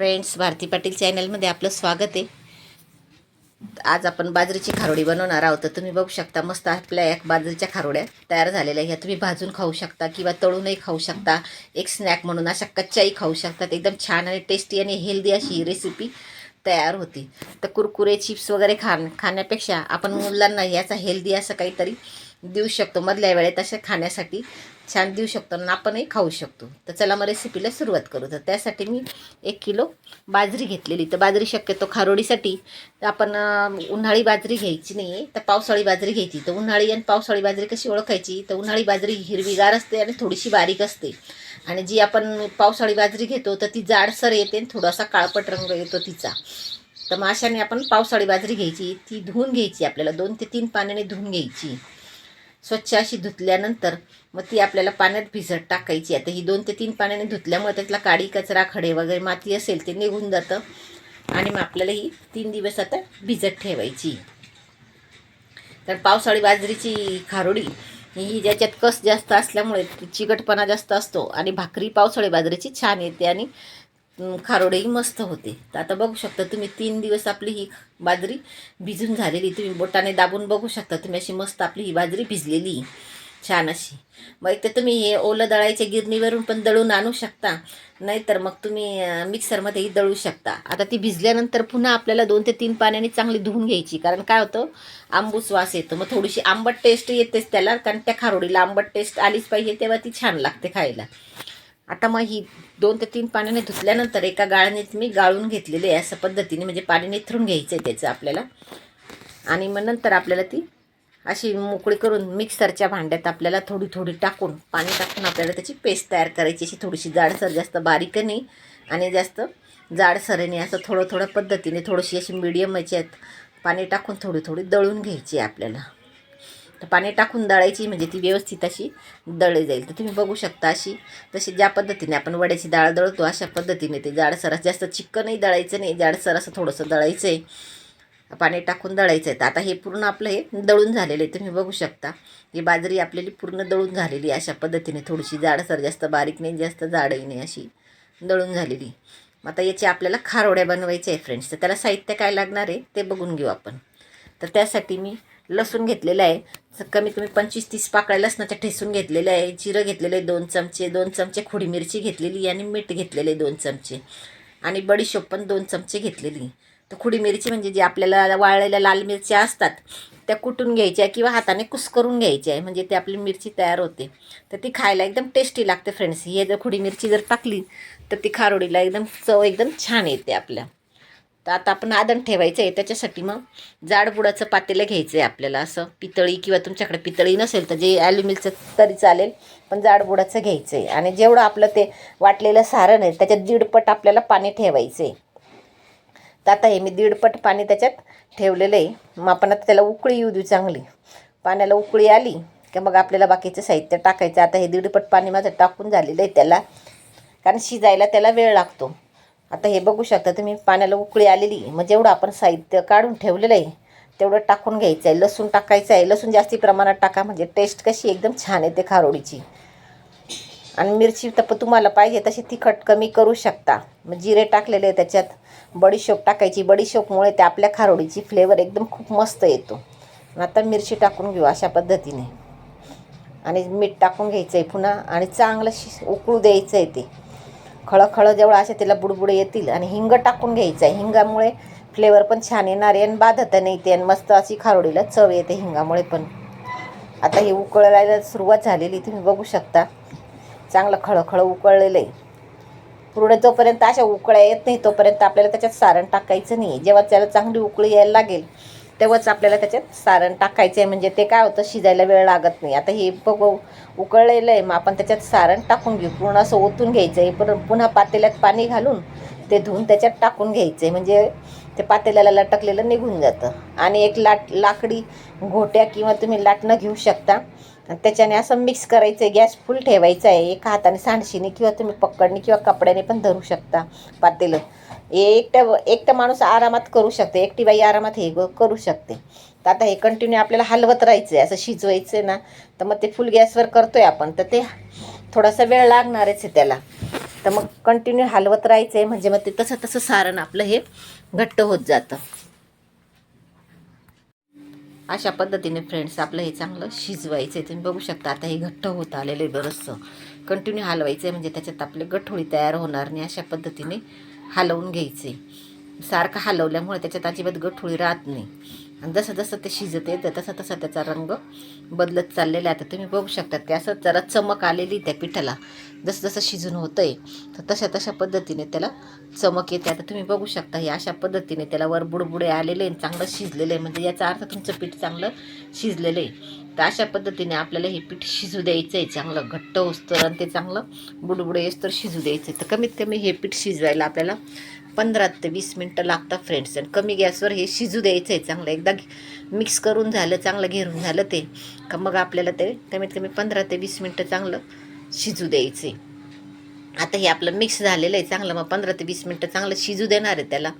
Friends Bharti Patil चॅनलमध्ये आपलं स्वागत आहे. आज आपण बाजरीची खारोडी बनवणार आहोत. तर तुम्ही बघू शकता मस्त आपल्या एक बाजरीच्या खारोड्या तयार झालेल्या ह्या तुम्ही भाजून खाऊ शकता किंवा तळूनही खाऊ शकता. एक स्नॅक म्हणून अशा कच्च्याही खाऊ शकतात एकदम छान आणि टेस्टी आणि हेल्दी अशी ही रेसिपी तयार होती. तर कुरकुरे चिप्स वगैरे खाण खाण्यापेक्षा आपण मुलांना याचा हेल्दी असं काहीतरी देऊ शकतो मधल्या वेळेत असे खाण्यासाठी छान देऊ शकतो आणि आपणही खाऊ शकतो. तर चला मग रेसिपीला सुरुवात करू. तर त्यासाठी मी एक किलो बाजरी घेतलेली. तर बाजरी शक्यतो खारोडीसाठी तर आपण उन्हाळी बाजरी घ्यायची नाही आहे तर पावसाळी बाजरी घ्यायची. तर उन्हाळी आणि पावसाळी बाजरी कशी ओळखायची? तर उन्हाळी बाजरी हिरवीगार असते आणि थोडीशी बारीक असते. आणि जी आपण पावसाळी बाजरी घेतो तर ती जाडसर येते आणि थोडासा काळपट रंग येतो तिचा. तर मग अशाने आपण पावसाळी बाजरी घ्यायची. ती धुवून घ्यायची आपल्याला. दोन ते तीन पाण्याने धुवून घ्यायची. स्वच्छ अशी धुतल्यानंतर मग ती आपल्याला पाण्यात भिजत टाकायची. आता ही दोन ते तीन पाण्याने धुतल्यामुळे त्यातला काडी कचरा खडे वगैरे माती असेल ते निघून जातं. आणि मग आपल्याला ही तीन दिवस आता भिजत ठेवायची. तर पावसाळी बाजरीची खारोडी ही ज्याच्यात कस जास्त असल्यामुळे चिकटपणा जास्त असतो आणि भाकरी पावसाळी बाजरीची छान येते आणि खारोडीही मस्त होते. तर आता बघू शकता तुम्ही तीन दिवस आपली ही बाजरी भिजून झालेली. तुम्ही बोटाने दाबून बघू शकता तुम्ही अशी मस्त आपली ही बाजरी भिजलेली. छान अशी. मग एक तर तुम्ही हे ओलं दळायच्या गिरणीवरून पण दळून आणू शकता. नाहीतर मग तुम्ही मिक्सरमध्येही दळू शकता. आता ती भिजल्यानंतर पुन्हा आपल्याला दोन ते तीन पाण्याने चांगली धुवून घ्यायची. कारण काय होतं? आंबूस वास येतो. मग थोडीशी आंबट टेस्ट येतेच त्याला. कारण त्या खारोडीला आंबट टेस्ट आलीच पाहिजे तेव्हा ती छान लागते खायला. आता मग ही दोन ते तीन पाण्याने धुतल्यानंतर एका गाळणीत मी गाळून घेतलेली आहे असं पद्धतीने म्हणजे पाणी निथरून घ्यायचं आहे त्याचं आपल्याला. आणि मग नंतर आपल्याला ती अशी मोकळी करून मिक्सरच्या भांड्यात आपल्याला थोडी थोडी टाकून पाणी टाकून आपल्याला त्याची पेस्ट तयार करायची. अशी थोडीशी जाडसर जास्त बारीक नाही आणि जास्त जाडसर असं थोडं थोडं पद्धतीने थोडीशी अशी मिडियम याच्यात पाणी टाकून थोडी थोडी दळून घ्यायची आहे आपल्याला. तर पाणी टाकून दळायची म्हणजे ती व्यवस्थित अशी दळली जाईल. तर तुम्ही बघू शकता अशी तशी ज्या पद्धतीने आपण वड्याची डाळ दळतो अशा पद्धतीने ते जाडसर जास्त चिक्कनही दळायचं नाही जाडसर असं थोडंसं दळायचं आहे पाणी टाकून दळायचं आहे तर आता हे पूर्ण आपलं हे दळून झालेलं आहे. तुम्ही बघू शकता. ही बाजरी आपल्याली पूर्ण दळून झालेली आहे. अशा पद्धतीने थोडीशी जाडसर जास्त बारीक नाही जास्त जाडही नाही अशी दळून झालेली मग आता याची आपल्याला खारोड्या बनवायच्या आहे फ्रेंड्स तर त्याला साहित्य काय लागणार आहे ते बघून घेऊ आपण. तर त्यासाठी मी लसूण घेतलेलं आहे. कमीत कमी पंचवीस तीस पाकळ्या लसणाच्या ठेसून घेतलेलं आहे. जिरं घेतलेलं आहे दोन चमचे. दोन चमचे खोडी मिरची घेतलेली आणि मीठ घेतलेले दोन चमचे. आणि बडीशोप पण दोन चमचे घेतलेली. तर खुडी मिरची म्हणजे जी आपल्याला वाळलेल्या लाल मिरच्या असतात त्या कुटून घ्यायच्या किंवा हाताने कुस्करून घ्यायच्या आहे. म्हणजे ती आपली मिरची तयार होते. तर ती खायला एकदम टेस्टी लागते फ्रेंड्स हे जर खुडी मिरची जर टाकली तर ती खारोडीला एकदम चव एकदम छान येते आपल्या. तर आता आपण आदण ठेवायचं आहे त्याच्यासाठी मग जाडबुडाचं पातेलं घ्यायचं आहे आपल्याला. असं पितळी किंवा तुमच्याकडे पितळी नसेल तर जे ॲल्युमिलचं तरी चालेल पण जाडबुडाचं घ्यायचं आहे आणि जेवढं आपलं ते वाटलेलं सारण आहे त्याच्यात दीडपट आपल्याला पाणी ठेवायचं आहे तर आता हे मी दीडपट पाणी त्याच्यात ठेवलेलं आहे. मग आपण आता त्याला उकळी येऊ देऊ चांगली. पाण्याला उकळी आली की मग आपल्याला बाकीचं साहित्य टाकायचं. आता हे दीडपट पाणी माझं टाकून झालेलं आहे त्याला. कारण शिजायला त्याला वेळ लागतो. आता हे बघू शकता तुम्ही पाण्याला उकळी आलेली मग जेवढं आपण साहित्य काढून ठेवलेलं आहे तेवढं टाकून घ्यायचं आहे. लसूण टाकायचं आहे. लसूण जास्ती प्रमाणात टाका म्हणजे टेस्ट कशी एकदम छान येते खारोडीची. आणि मिरची तर तुम्हाला पाहिजे तशी तिखट कमी करू शकता. मग जिरे टाकलेले आहे त्याच्यात. बडीशोप टाकायची. बडीशोपमुळे ते आपल्या खारोडीची फ्लेवर एकदम खूप मस्त येतो. आता मिरची टाकून घेऊ अशा पद्धतीने. आणि मीठ टाकून घ्यायचं आहे पुन्हा. आणि चांगलं शि उकळू द्यायचं आहे ते. खळखळ जेवढं असे त्याला बुडबुडे येतील आणि हिंग टाकून घ्यायचं आहे. हिंगामुळे फ्लेवर पण छान येणार आहे आणि बाधत नाही ते. आणि मस्त अशी खारोडीला चव येते हिंगामुळे पण. आता हे उकळायला सुरुवात झालेली तुम्ही बघू शकता. चांगलं खळखळ उकळलेलं आहे. पुढे जोपर्यंत अशा उकळ्या येत नाही तोपर्यंत आपल्याला त्याच्यात सारण टाकायचं नाही जेव्हा त्याला चांगली उकळी यायला लागेल तेव्हाच आपल्याला त्याच्यात सारण टाकायचं आहे म्हणजे ते काय होतं शिजायला वेळ लागत नाही. आता हे बघू उकळलेलं आहे. मग आपण त्याच्यात सारण टाकून घेऊ. पूर्ण असं ओतून घ्यायचं आहे पुन्हा पातेल्यात पाणी घालून ते धुवून त्याच्यात टाकून घ्यायचं आहे म्हणजे ते पातेल्याला लटकलेलं निघून जातं. आणि एक लाट लाकडी घोट्या किंवा तुम्ही लाटणं घेऊ शकता. त्याच्याने असं मिक्स करायचं आहे गॅस फुल ठेवायचा आहे. एका हाताने सांडशीने किंवा तुम्ही पकडणे किंवा कपड्याने पण धरू शकता पातेलं. एकट्या एकटं एकटं माणूस आरामात करू शकते. एकटी बाई आरामात हे करू शकते. तर आता हे कंटिन्यू आपल्याला हलवत राहायचं आहे असं शिजवायचं आहे ना तर मग ते फुल गॅसवर करतो आहे आपण. तर ते थोडासा वेळ लागणारच आहे त्याला. तर मग कंटिन्यू हलवत राहायचं आहे म्हणजे मग ते तसं तसं सारण आपलं हे घट्ट होत जातं. अशा पद्धतीने फ्रेंड्स आपलं हे चांगलं शिजवायचं आहे तुम्ही बघू शकता आता हे घट्ट होत आलेलं आहे बरंचसं. कंटिन्यू हलवायचं आहे म्हणजे त्याच्यात आपले गठोळी तयार होणार नाही अशा पद्धतीने हलवून घ्यायचे सारखं हलवल्यामुळे त्याच्यात अजिबात गठोळी राहत नाही. आणि जसं जसं ते शिजत येतं तसं तसा त्याचा रंग बदलत चाललेला आहे. तर तुम्ही बघू शकता ते असं जरा चमक आलेली त्या पिठाला. जसं जसं शिजून होतं आहे तर तशा तशा पद्धतीने त्याला चमक येते. आता तुम्ही बघू शकता हे अशा पद्धतीने त्याला वर बुडबुडे आलेले आहे चांगलं शिजलेलं आहे. म्हणजे याचा अर्थ तुमचं पीठ चांगलं शिजलेलं आहे. तर अशा पद्धतीने आपल्याला हे पीठ शिजू द्यायचं आहे. चांगलं घट्ट होस्तर आणि ते चांगलं बुडबुडे येस तर शिजू द्यायचं आहे. तर कमीत कमी हे पीठ शिजवायला आपल्याला पंधरा ते वीस मिनटं लागतात फ्रेंड्स आणि कमी गॅसवर हे शिजू द्यायचं आहे चांगलं. एकदा मिक्स करून झालं चांगलं घेरून झालं ते का मग आपल्याला ते कमीत कमी पंधरा ते वीस मिनटं चांगलं शिजू द्यायचं आहे आता हे आपलं मिक्स झालेलं आहे चांगलं मग पंधरा ते वीस मिनटं चांगलं शिजू देणार आहे त्याला.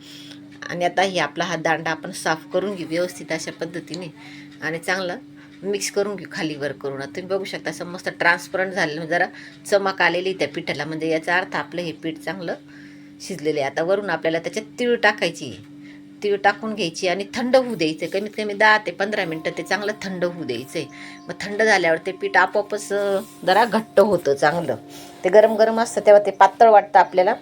आणि आता हे आपला हा दांडा आपण साफ करून घेऊ व्यवस्थित अशा पद्धतीने आणि चांगलं मिक्स करून घेऊ खालीवर करून. तुम्ही बघू शकता असं मस्त ट्रान्सपरंट झालेलं जरा चमक आलेली त्या पिठाला. म्हणजे याचा अर्थ आपलं हे पीठ चांगलं शिजलेले. आता वरून आपल्याला त्याच्यात तीळ टाकायची. तीळ टाकून घ्यायची आणि थंड होऊ द्यायचं. कमीत कमी दहा ते पंधरा मिनटं ते चांगलं थंड होऊ द्यायचं आहे मग थंड झाल्यावर ते पीठ आपोआपच जरा घट्ट होतं चांगलं. ते गरम गरम असतं तेव्हा ते पातळ वाटतं आपल्याला.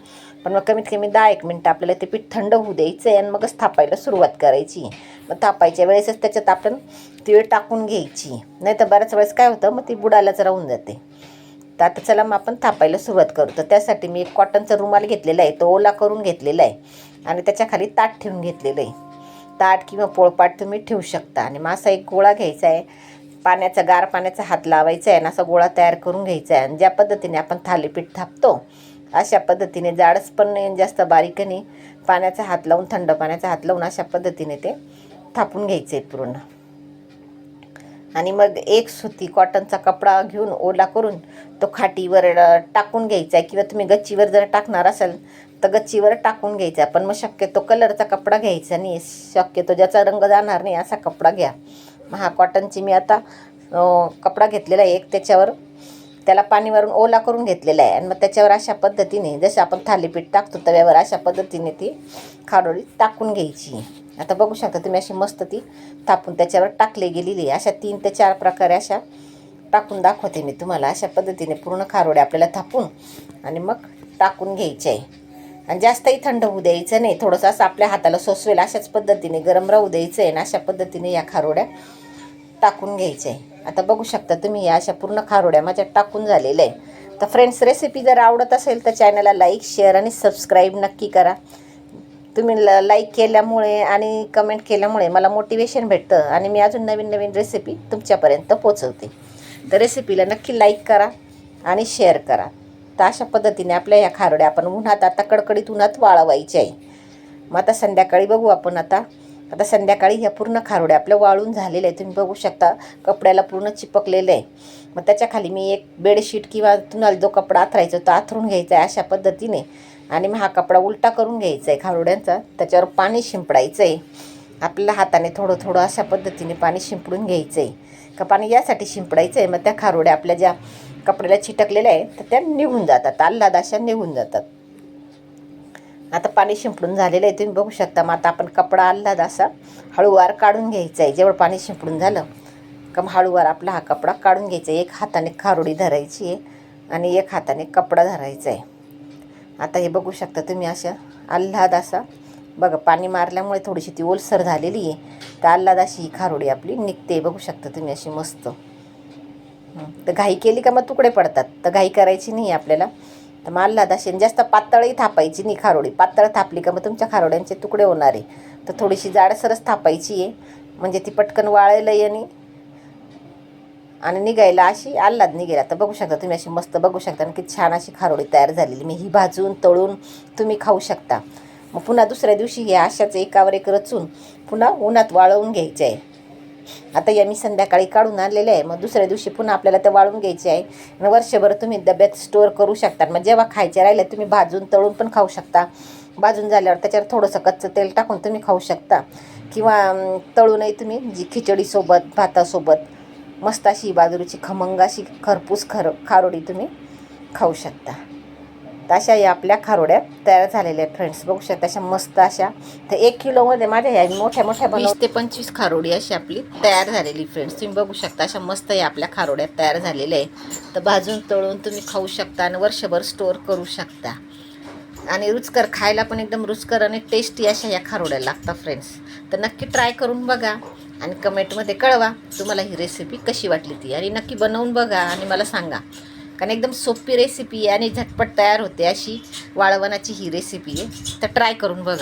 पण मग कमीत कमी दहा एक मिनटं आपल्याला ते पीठ थंड होऊ द्यायचं आहे आणि मगच थापायला सुरुवात करायची. मग थापायच्या वेळेसच त्याच्यात आपण तीळ टाकून घ्यायची. नाही तर बऱ्याच वेळेस काय होतं मग ती बुडायलाच राहून जाते. तर आता चला मग आपण थापायला सुरुवात करू. तर त्यासाठी मी एक कॉटनचा रुमाल घेतलेला आहे. तो ओला करून घेतलेला आहे. आणि त्याच्याखाली ताट ठेवून घेतलेलं आहे. ताट किंवा पोळपाट तुम्ही ठेवू शकता. आणि मग असा एक गोळा घ्यायचा आहे. पाण्याचा गार पाण्याचा हात लावायचा आहे आणि असा गोळा तयार करून घ्यायचा आहे. आणि ज्या पद्धतीने आपण थालीपीठ थापतो अशा पद्धतीने जाडच पण नाही जास्त बारीकनी पाण्याचा हात लावून थंड पाण्याचा हात लावून अशा पद्धतीने ते थापून घ्यायचे आहे पूर्ण. आणि मग एक सुती कॉटनचा कपडा घेऊन ओला करून तो खाटीवर टाकून घ्यायचा. आहे किंवा तुम्ही गच्चीवर जर टाकणार असाल तर गच्चीवर टाकून घ्यायचा. पण मग शक्यतो कलरचा कपडा घ्यायचा नाही. शक्यतो ज्याचा रंग जाणार नाही असा कपडा घ्या. मग हा कॉटनची मी आता कपडा घेतलेला आहे एक त्याच्यावर. त्याला पाणी ओला करून घेतलेला आहे. आणि मग त्याच्यावर अशा पद्धतीने जसं आपण थालीपीठ टाकतो तव्यावर अशा पद्धतीने ती खाडोळी टाकून घ्यायची. आता बघू शकता तुम्ही अशी मस्त ती तापून त्याच्यावर टाकली गेलेली आहे. अशा तीन ते चार प्रकारे अशा टाकून दाखवते मी तुम्हाला. अशा पद्धतीने पूर्ण खारोडे आपल्याला थापून आणि मग टाकून घ्यायचे आहे. आणि जास्तही थंड होऊ द्यायचं नाही. थोडंसं असं आपल्या हाताला सोसवेल अशाच पद्धतीने गरम राहू द्यायचं आहे आणि अशा पद्धतीने या खारोड्या टाकून घ्यायचे आहे. आता बघू शकता तुम्ही या अशा पूर्ण खारोड्या माझ्या टाकून झालेल्या आहे. तर फ्रेंड्स रेसिपी जर आवडत असेल तर चॅनलला लाईक शेअर आणि सबस्क्राईब नक्की करा. तुम्ही ल लाईक केल्यामुळे आणि कमेंट केल्यामुळे मला मोटिवेशन भेटतं आणि मी अजून नवीन नवीन रेसिपी तुमच्यापर्यंत पोचवते तर रेसिपीला नक्की लाईक करा आणि शेअर करा. तर अशा पद्धतीने आपल्या ह्या खारोड्या आपण उन्हात आता कडकडीत उन्हात वाळवायच्या आहे. मग आता संध्याकाळी बघू आपण आता. आता संध्याकाळी ह्या पूर्ण खारोड्या आपल्या वाळून झालेल्या आहे तुम्ही बघू शकता कपड्याला पूर्ण चिपकलेलं आहे. मग त्याच्याखाली मी एक बेडशीट किंवा तुम्हाला जो कपडा आथरायचा तो आथरून घ्यायचा आहे अशा पद्धतीने. आणि मग हा कपडा उलटा करून घ्यायचा आहे खारोड्यांचा. त्याच्यावर पाणी शिंपडायचं आहे आपल्या हाताने थोडं थोडं अशा पद्धतीने पाणी शिंपडून घ्यायचं आहे का पाणी यासाठी शिंपडायचं आहे मग त्या खारोड्या आपल्या ज्या कपड्याला चिटकलेल्या आहेत तर त्या निघून जातात. आल्हाद अशा निघून जातात. आता पाणी शिंपडून झालेलं आहे. तुम्ही बघू शकता मग आता आपण कपडा आल्हाद असा हळूवार काढून घ्यायचा आहे जेवढं पाणी शिंपडून झालं का मग हळूवार आपला हा कपडा काढून घ्यायचा आहे एक हाताने खारोडी धरायची आहे आणि एक हाताने कपडा धरायचा आहे आता हे बघू शकता तुम्ही अशा आल्हाद असा. बघा पाणी मारल्यामुळे थोडीशी ती ओलसर झालेली आहे. तर आल्हाद अशी ही खारोडी आपली निघते. बघू शकता तुम्ही अशी मस्त. तर घाई केली का मग तुकडे पडतात. तर घाई करायची नाही आपल्याला. तर मग आल्हाद अशी जास्त पातळही थापायची नाही खारोडी. पातळ थापली का मग तुमच्या खारोड्यांचे तुकडे होणार आहे. तर थोडीशी जाडसरच थापायची आहे. म्हणजे ती पटकन वाळेलही आणि आणि निघायला अशी आल्हाद निघेल. आता बघू शकता तुम्ही अशी मस्त बघू शकता आणि किती छान अशी खारोडी तयार झालेली. मी ही भाजून तळून तुम्ही खाऊ शकता. मग पुन्हा दुसऱ्या दिवशी हे अशाच एकावर एक रचून पुन्हा उन्हात वाळवून घ्यायचे आहे. आता या मी संध्याकाळी काढून आणलेले आहे. मग दुसऱ्या दिवशी पुन्हा आपल्याला ते वाळून घ्यायचे आहे. आणि वर्षभर तुम्ही डब्यात स्टोअर करू शकता मग जेव्हा खायचे राहिले तुम्ही भाजून तळून पण खाऊ शकता. भाजून झाल्यावर त्याच्यावर थोडंसं कच्चं तेल टाकून तुम्ही खाऊ शकता. किंवा तळूनही तुम्ही जी खिचडीसोबत भातासोबत मस्त अशी बाजरीची खमंग अशी खरपूस खर खारोडी तुम्ही खाऊ शकता. तर अशा या आपल्या खारोड्या तयार झालेल्या आहेत फ्रेंड्स बघू शकता अशा मस्त अशा तर एक किलोमध्ये माझ्या ह्या मोठ्या मोठ्या वीस ते पंचवीस खारोडी अशी आपली तयार झालेली फ्रेंड्स तुम्ही बघू शकता अशा मस्त या आपल्या खारोड्या तयार झालेल्या आहे तर भाजून तळून तुम्ही खाऊ शकता आणि वर्षभर स्टोअर करू शकता. आणि रुचकर खायला पण एकदम रुचकर आणि टेस्टी अशा या खारोड्या लागतात फ्रेंड्स तर नक्की ट्राय करून बघा. आणि कमेंटमध्ये कळवा तुम्हाला ही रेसिपी कशी वाटली ती. आणि नक्की बनवून बघा आणि मला सांगा. कारण एकदम सोपी रेसिपी आहे आणि झटपट तयार होते अशी वाळवणाची ही रेसिपी आहे. तर ट्राय करून बघा.